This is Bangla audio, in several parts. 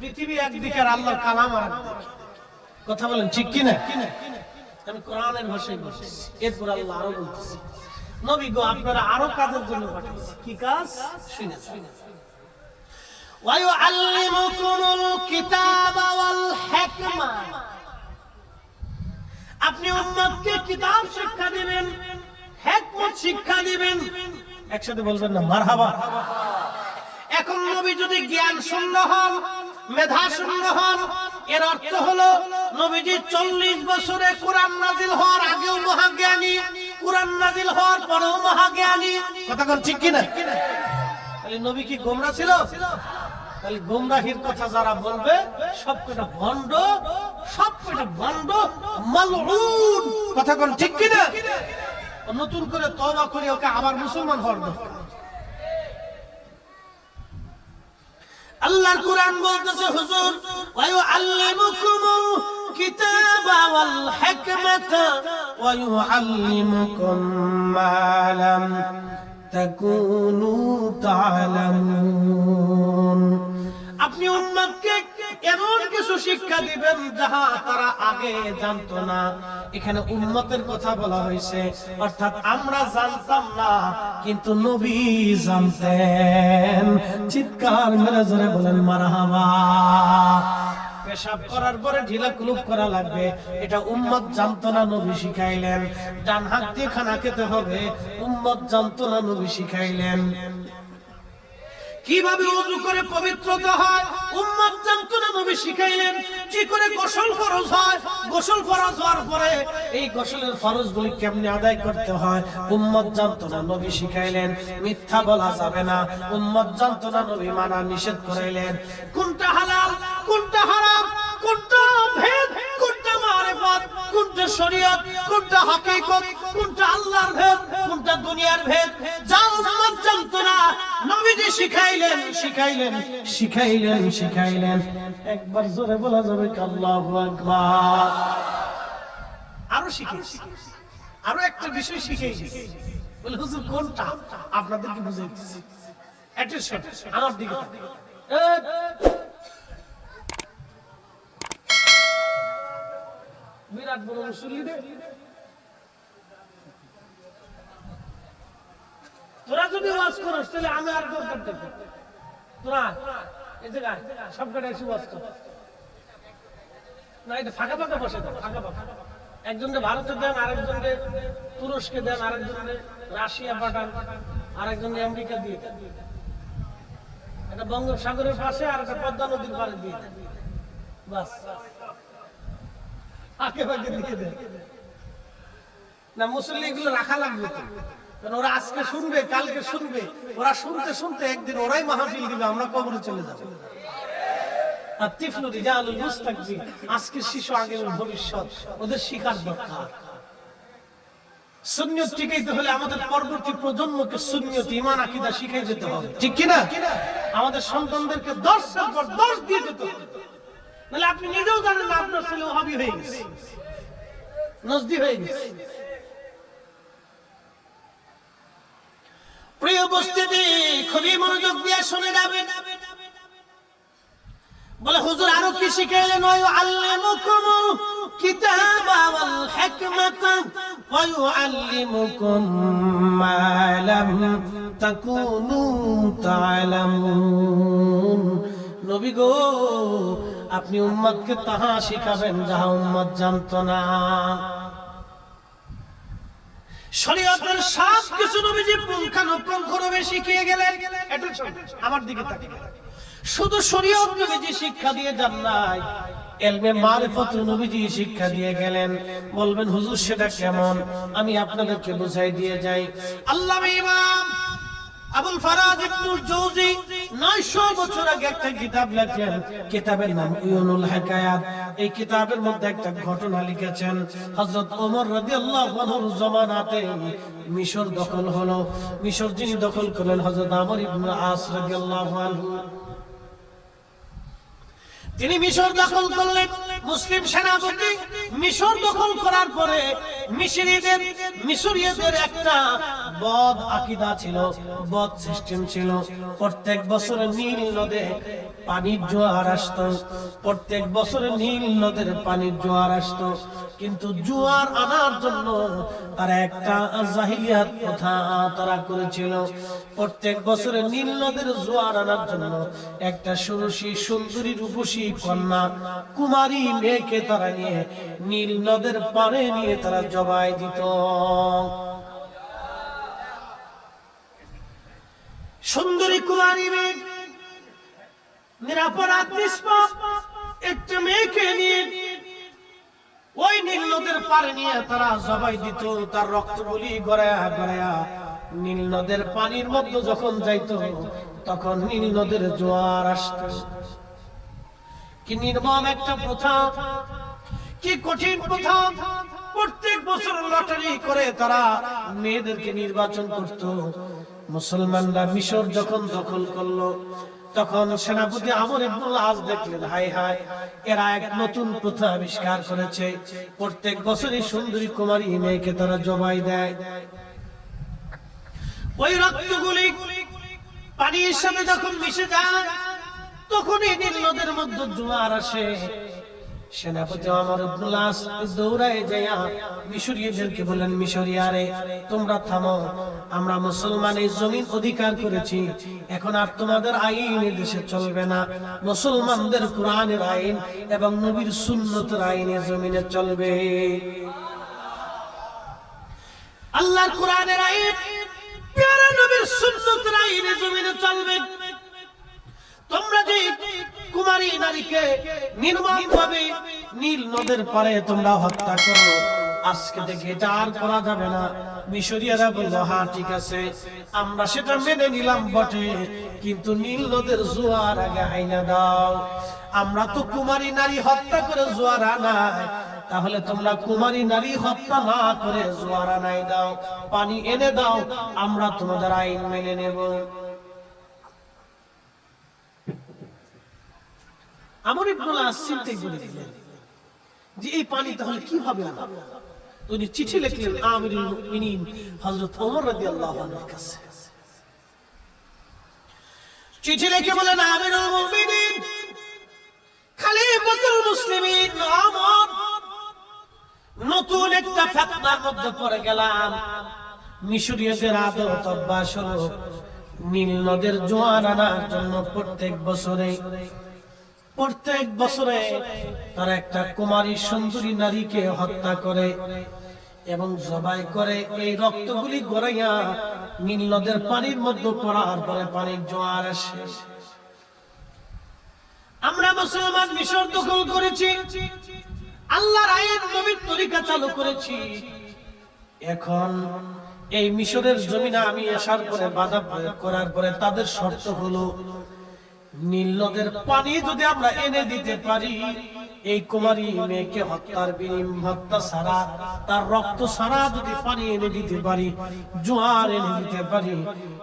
পৃথিবী একদিকে আর আল্লাহর কালাম আর একদিকে। কথা বলেন ঠিক কি না আমি কোরআনের ভাষায় বলতেছি এরপর আল্লাহ আরো বলতেছি নবী গো আপনারা আরো কাজের জন্য পাঠিয়েছি কি কাজ শুনে শুনে ويعلمكم الكتاب والحكمة আপনি উম্মতকে কিতাব শিক্ষা দিবেন হিকমত শিক্ষা দিবেন একসাথে বলবেন না মারহাবা এখন নবী যদি জ্ঞান শূন্য হন মেধা শূন্য হন এর অর্থ হলো, নবীজি চল্লিশ বছরে কোরআন নাজিল হওয়ার আগেও মহাজ্ঞানী, কোরআন নাজিল হওয়ার পরেও মহাজ্ঞানী। কথা কোন ঠিক কিনা? তাহলে নবী কি গোমরা ছিল? তাহলে গোমরাহির কথা যারা বলবে, সব কটা ভণ্ড, সব কটা ভণ্ড মালউন। কথা কোন ঠিক কিনা? নতুন করে তওবা করে, ওকে আবার মুসলমান হওয়ার দরকার। আল্লাহর কোরআন বলতেছে, হুজুর ওয়ায়ু আল্লিমুকুম কিতাবা ওয়াল হিকমাতা ওয়ায়ু আল্লিমুকুম মা লাম তাকুনু তা'লামুন। এমন কিছু শিক্ষা দিবেন যাহা তারা আগে জানতো না। এখানে উম্মতের কথা বলা হয়েছে, অর্থাৎ আমরা জানতাম না, কিন্তু নবী জানতেন। চিৎকার মেরে জোরে বলেন, মারহাবা। পেশাব করার পরে ঢিলা কুলুপ করা লাগবে। এটা উম্মত জানতো না, নবী শিখাইলেন। ডান হাত দিয়ে খানা খেতে হবে, উম্মত জানতো না, নবী শিখাইলেন। কীভাবে উজু করে পবিত্রতা হয়? উম্মত নবী শিখাইলেন, কি করে গোসল ফরজ হয়? গোসল ফরজ হওয়ার পরে এই গোসলের ফরজ গুলি কেমনে আদায় করতে হয়? উম্মত নবী শিখাইলেন, মিথ্যা বলা যাবে না। উম্মত জানতো নবী মানা নিষেধ করাইলেন। কোনটা হালাল, কোনটা হারাম? কোনটা শরীয়ত কোনটা হাকিকত কোনটা আল্লাহর ভেদ কোনটা দুনিয়ার ভেদ? যা উম্মত জানতো না। নবীজি শিখাইলেন শিখাইলেন শিখাইলেন শিখাইলেন। একবার জোরে বলা যাবে আল্লাহু আকবার। আরও শিখেছি আরও একটা বিষয় শিখেছি বলে হুজুর কোনটা? আপনাদেরকে বুঝাইতেছি। Attention, আমার দিকে বিরাট বড় তোরা যদি ওয়াজ করিস, তাহলে আমি আর দরকার তোরা, এই জায়গায়, সব কটা এসে ওয়াজ কর। না, এটা ফাঁকা ফাঁকা বসে ফাঁকা ফাঁকা। একজনকে ভারতে দেন, আরেকজনকে তুরস্কে দেন, আরেকজনকে রাশিয়া পাঠান, আরেকজনকে আমেরিকা দিয়ে দেন। এটা বঙ্গোপসাগরের পাশে আর একটা পদ্মা নদীর পাড়ে দিয়ে দেন। বাস। ভাগে দিয়ে না এগুলো রাখা লাগবে কারণ ওরা আজকে শুনবে, কালকে শুনবে। ওরা শুনতে শুনতে একদিন ওরাই মাহফিল দিবে, আমরা কবরে চলে যাব। হলে আমাদের পরবর্তী প্রজন্মকে সুন্নিয়ত ইমান আকীদা যেতে হবে। ঠিক কি না আমাদের সন্তানদেরকে পর দর্শ দিয়ে যেতে হবে। নাহলে আপনি নিজেও জানেন না আপনার ছেলে ওহাবি হয়ে গেছে। নজদি হয়ে গেছে। প্রিয় উপস্থিতি, খুবই মনোযোগ দিয়ে শুনে যাবেন। বলে, হুজুর, আরও কি শিখাইলেন? ওয়া আল্লামুকুম কিতাবা ওয়াল হিকমাতা, ওয়া ইউআল্লিমুকুম মা লাম তাকুনু তা'লামুন নবী গো আপনি উম্মতকে তাহা শিখাবেন, যাহা উম্মত জানতো না। শিক্ষা দিয়ে গেলেন। বলবেন, হুজুর, সেটা কেমন? আমি আপনাদেরকে বুঝাই দিয়ে যাই। আল্লাহ ইমাম আবুল ফারাজ 900 বছর আগে একটা এই কিতাবের মধ্যে একটা ঘটনা লিখেছেন। হযরত ওমর রাদিয়াল্লাহু আনহুর জামানাতে মিশর দখল হলো। মিশর যিনি দখল করলেন হযরত আমর ইবনে আস রাদিয়াল্লাহু তিনি মিশর দখল করলেন। মুসলিম সেনাপতি মিশর দখল করার পরে মিশরীদের মিশরীয়দের একটা বদ আকিদা ছিল বদ সিস্টেম ছিল। প্রত্যেক বছর নীল নদে পানির জোয়ার আসতো, প্রত্যেক বছর নীল নদের পানির জোয়ার আসতো। কিন্তু জোয়ার আনার জন্য তারা একটা জাহিলিয়াত কথা তারা করেছিল। প্রত্যেক বছরে নীল নদের জোয়ার আনার জন্য একটা ষোড়শী সুন্দরী রূপসী কন্যা কুমারী মেয়েকে তারা নিয়ে, নীল নদের পারে নিয়ে তারা জবাই দিত। সুন্দরী কুমারী মেয়ে নিরাপরাধ মেয়েকে নিয়ে, ওই নীল নদের পারে নিয়ে তারা জবাই দিত। তার রক্তগুলি গড়ায়া গড়ায়া নীল নদের পানির মধ্যে যখন যাইতো, তখন নীল নদের জোয়ার আসতো। কি নির্মম একটা প্রথা? কি কঠিন প্রথা? প্রত্যেক বছর লটারি করে তারা মেয়েদেরকে নির্বাচন করত। মুসলমানরা মিশর যখন দখল করল, তখন সেনাপতি আমর ইবনুল আজ দেখলেন হাই হাই এরা এক নতুন প্রথা আবিষ্কার করেছে। প্রত্যেক বছরই সুন্দরী কুমারী মেয়েকে তারা জবাই দেয়। ওই রক্তগুলি পানির সাথে যখন মিশে যায় তখনই নদের মধ্যে জোয়ার আসে। সেনাপতি আমার দৌড়ায় যাইয়া মিশরীয়দেরকে মিশরিয়ারে, তোমরা থামো। আমরা মুসলমান এই জমিন অধিকার করেছি। এখন আর তোমাদের আইন দেশে চলবে না। মুসলমানদের কোরআনের আইন এবং নবীর সুন্নতের আইনে জমিনে চলবে। আল্লাহর কোরআনের আইন নবীর সুন্নতের আইনে জমিনে চলবে। তোমরা যে কুমারী নারীকে নির্মম ভাবে নীল নদের পারে তোমরা হত্যা করো, আজকে থেকে এটা আর করা যাবে না। মিশরিয়ারা বলল হ্যাঁ ঠিক আছে, আমরা সেটা মেনে নিলাম বটে, কিন্তু নীল নদের জোয়ার আগে আইনা দাও। আমরা তো কুমারী নারী হত্যা করে জোয়ার আনাই, তাহলে তোমরা কুমারী নারী হত্যা না করে জোয়ার আনাই দাও। পানি এনে দাও, আমরা তোমাদের আইন মেনে নেব। আমর করে দিলেন যে এই পানি তাহলে কীভাবে আনব উনি চিঠি লিখলেন কাছে। চিঠি লিখে বলেন নতুন একটা ফিতনার মধ্যে পড়ে গেলাম। মিশরীয়দের আদত অভ্যাস হলো নীল নদের জোয়ার আনার জন্য প্রত্যেক বছরে প্রত্যেক বছরে তারা একটা কুমারী সুন্দরী নারীকে হত্যা করে এবং জবাই করে এই রক্তগুলি গড়াইয়া নীল পানির মধ্যে পড়ার পরে পানির জোয়ার আসে। আমরা মুসলমান মিশর দখল করেছি, আল্লাহর আইন নবীর তরিকা চালু করেছি। এখন এই মিশরের জমিনে আমি আসার পরে বাধা প্রয়োগ করার পরে তাদের শর্ত হলো নীল নদের পানি যদি আমরা এনে দিতে পারি, এই কুমারী মেয়েকে হত্যার বিনিম হত্যা ছাড়া, তার রক্ত ছাড়া যদি পানি এনে দিতে পারি, জোয়ার এনে দিতে পারি,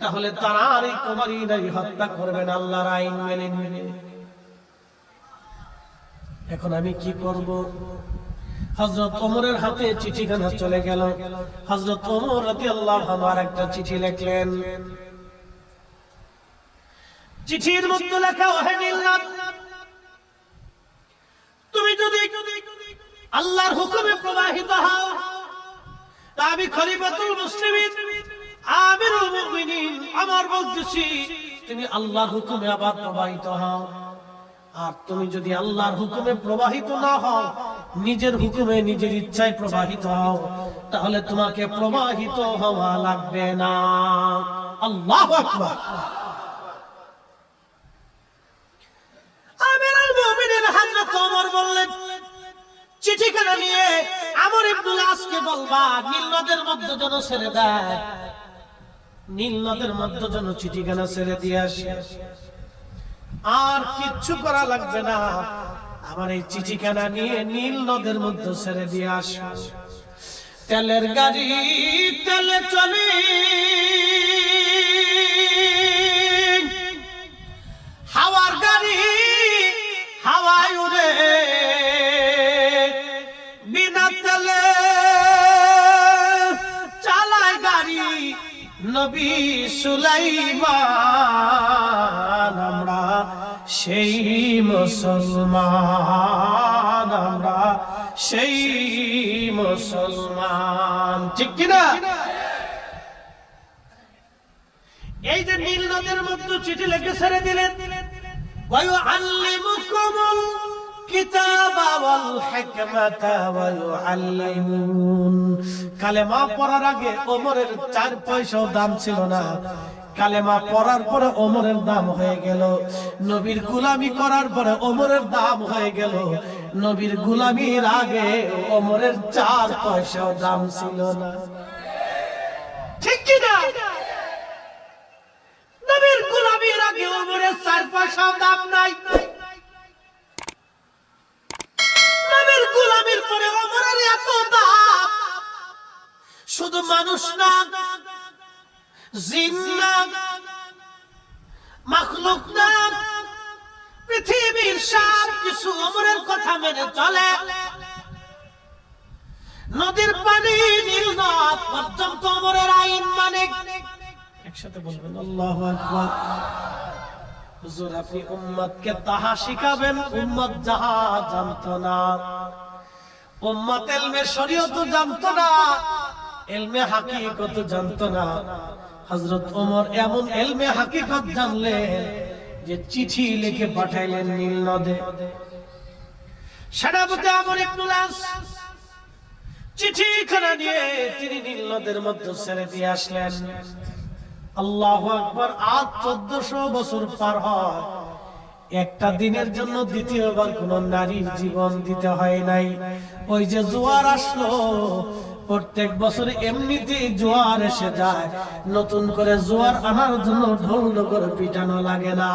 তাহলে তারা আর এই কুমারী নারী হত্যা করবেন আল্লাহর আইন মেনে নেবে। এখন আমি কি করব? হজরত ওমরের হাতে চিঠিখানা চলে গেল। হজরত ওমর রাদিয়াল্লাহু আনহু আর একটা চিঠি লিখলেন চিঠির মধ্যে লেখা, ওহে নীলনাথ, তুমি যদি আল্লাহর হুকুমে প্রবাহিত হও, তা আমি খলিফাতুল মুসলিমিন, আমিরুল মুমিনিন, আমার বলতেছি তুমি আল্লাহর হুকুমে আবার প্রবাহিত হও। আর তুমি যদি আল্লাহর হুকুমে প্রবাহিত না হও, নিজের হুকুমে নিজের ইচ্ছায় প্রবাহিত হও, তাহলে তোমাকে প্রবাহিত হওয়া লাগবে না। আল্লাহু আকবার আমিরুল মুমিনিন হযরত ওমর বললেন চিঠিখানা নিয়ে আমর ইবনুল আসকে বলবা, নীল নদের মধ্যে যেন ছেড়ে দেয়। নীল নদের মধ্যে যেন চিঠিখানা ছেড়ে দিয়ে আসে। আর কিচ্ছু করা লাগবে না। আমার এই চিঠিখানা নিয়ে নীল নদের মধ্যে ছেড়ে দিয়ে আস। তেলের গাড়ি তেলে চলে। হাওয়ার গাড়ি হাওয়ায় উড়ে। নবী সুলাইমান, আমরা সেই মুসলমান, আমরা সেই মুসলমান। ঠিক কিনা? এই যে নীল নদের মধ্যে চিঠি লেখে সেরে দিলেন। ওয়ায়ু আল্লিমুকুমুল الكتاب والحكمة ويعلمون কালেমা পড়ার আগে ওমরের চার পয়সাও দাম ছিল না কালেমা পড়ার পরে ওমরের দাম হয়ে গেল নবীর গুলামি করার পরে ওমরের দাম হয়ে গেল নবীর গুলামির আগে ওমরের চার পয়সাও দাম ছিল না ঠিক কিনা পৃথিবীর সব কিছু ওমরের কথা মেনে চলে। নদীর পানি নীল পর্যন্ত ওমরের আইন মানে একসাথে বলবেন, আল্লাহ আকবার। হুজুর, আপনি তাহা শিখাবেন, উম্মত যাহা জানতো না। উম্মত এলমে শরীয়ত জানতো না। এলমে হাকিকত জানতো না। হযরত ওমর এমন এলমে হাকিকত জানলেন যে চিঠি লিখে পাঠাইলেন নীল নদে। নদের মধ্যে ছেড়ে দিয়ে আল্লাহ চোদ্দশো বছর পার একটা দিনের জন্য দ্বিতীয়বার কোন নারীর জীবন দিতে হয় নাই। ওই যে জোয়ার আসলো প্রত্যেক বছর এমনিতে জোয়ার এসে যায়। নতুন করে জোয়ার আনার জন্য ঢোল করে পিটানো লাগে না।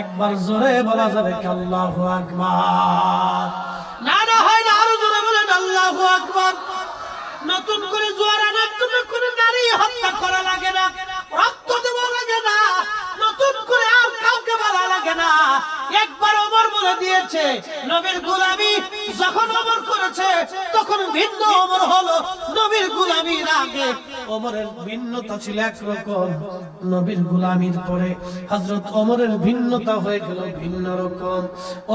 একবার জোরে বলা যাবে আকবার। নতুন করে জোয়ার আনার জন্য দিয়েছে, নবীর গোলামি যখন করেছে তখন ভিন্ন ওমর হলো নবীর গোলামির আগে। ওমরের ভিন্নতা ছিল একরকম। নবীর গোলামির পরে হযরত ওমরের ভিন্নতা হয়ে গেল ভিন্ন রকম।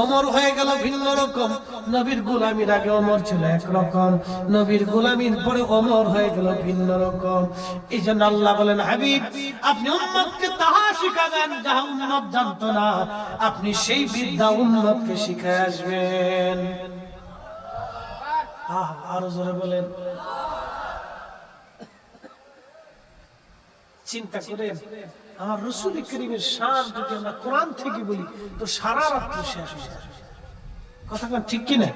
ওমর হয়ে গেল ভিন্ন রকম। নবীর গোলামির আগে ওমর ছিল একরকম। নবীর গোলামির পরে অমর হয়ে গেল ভিন্ন রকম। এই জন্য আল্লাহ বলেন, হাবিব, আপনি উম্মতকে তাহা শিখাবেন যাহা উম্মত জানতো না। আপনি সেই বিদ্যা উম্মতকে শিখায় আসবেন। আহ, আরও জোরে বলেন। চিন্তা করেন আমার রসুল করিমের শান যদি আমরা কোরআন থেকে বলি তো সারা রাত্রি শেষ হয়ে যাবে। কথা ঠিক কিনা?